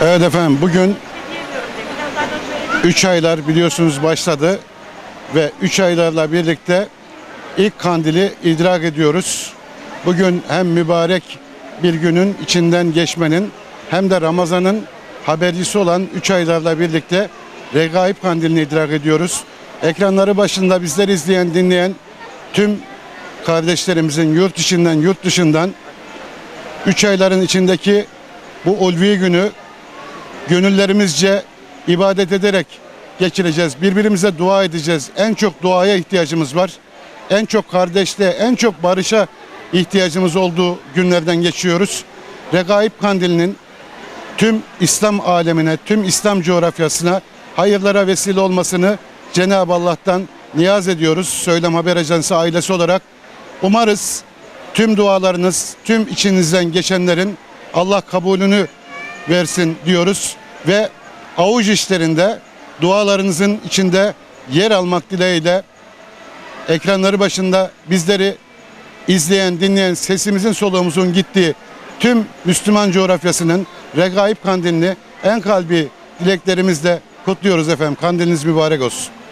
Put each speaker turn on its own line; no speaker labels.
Evet efendim bugün
Diyemiyorum demin. Zaten söyledim.
3 aylar biliyorsunuz başladı ve 3 aylarla birlikte ilk kandili idrak ediyoruz. Bugün hem mübarek bir günün içinden geçmenin hem de Ramazan'ın habercisi olan 3 aylarla birlikte Regaib kandilini idrak ediyoruz. Ekranları başında bizleri izleyen, dinleyen tüm kardeşlerimizin yurt içinden, yurt dışından 3 ayların içindeki bu ulvi günü gönüllerimizce ibadet ederek geçireceğiz. Birbirimize dua edeceğiz. En çok duaya ihtiyacımız var. En çok kardeşliğe, en çok barışa ihtiyacımız olduğu günlerden geçiyoruz. Regaib Kandili'nin tüm İslam alemine, tüm İslam coğrafyasına hayırlara vesile olmasını Cenab-ı Allah'tan niyaz ediyoruz. Söylem Haber Ajansı ailesi olarak. Umarız tüm dualarınız, tüm içinizden geçenlerin Allah kabulünü versin diyoruz ve avuç işlerinde dualarınızın içinde yer almak dileğiyle ekranları başında bizleri izleyen, dinleyen, sesimizin soluğumuzun gittiği tüm Müslüman coğrafyasının Regaib Kandilini en kalbi dileklerimizle kutluyoruz efendim. Kandiliniz mübarek olsun.